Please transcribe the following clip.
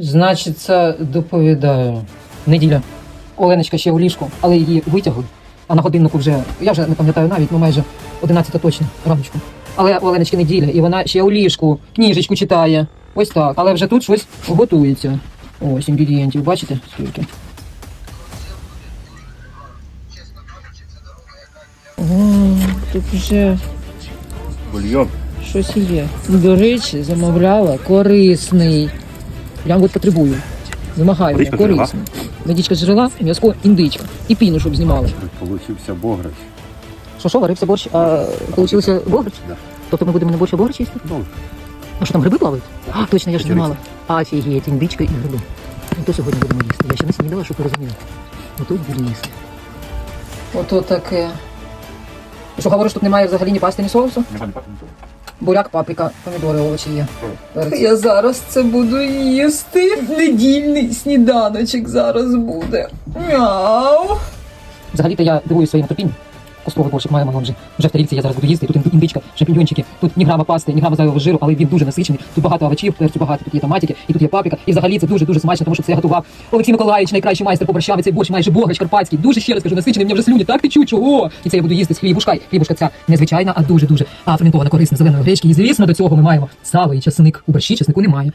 Значить, це доповідаю. Неділя. Оленочка ще у ліжку, але її витягли. А на годиннику вже, я вже не пам'ятаю навіть, ну майже 11 точно раночку. Але у Оленочки неділя, і вона ще у ліжку, книжечку читає. Ось так. Але вже тут щось готується. Ось інгредієнтів, бачите, скільки. О, тут вже Бульйон. щось є. До речі, замовляла корисний. Прям от потребую. Вимагаю Водичка з корисний. Водичка з джерела, м'язко, індичка. І піну, щоб знімали. Получився бограч. Що, що, варився борщ, а получився бограч? Да. Тобто ми будемо на борщ а бограч їсти? Ну, А що там гриби плавають? А, точно, я ж знімала. Офігеть, індичка і гриби. Ну, то сьогодні будемо їсти. Я ще не снідала, щоб ви розуміли. Ото буду їсти. Ото таке. Що говориш, тут немає взагалі ні пасти, ні соусу? не нічого. Буряк, паприка, помідори, овочі є. Я зараз це буду їсти. Недільний сніданочок зараз буде. Мяу. Взагалі-то я дивуюсь своїм терпінням. Костровий борщик має вже. Вже в тарілці я зараз буду їсти. Тут індичка, шампіньончики, тут ні грама пасти, ні грама зайвого жиру, але він дуже насичений. Тут багато овочів, перцю багато, тут є томатики, і тут є паприка. І взагалі це дуже-дуже смачно, тому що це я готував Олексій Миколаївич, найкращий майстер по борщам. І Цей борщ майже богач карпатський. Дуже ще раз кажу, насичений, мені вже слюні так течуть, чого? І це я буду їсти з хлібушка. Хлібушка ця незвичайна, а дуже-дуже. А ферментована корисна зеленої гречки. І звісно, до цього ми маємо сало і часник. У борщі часнику немає.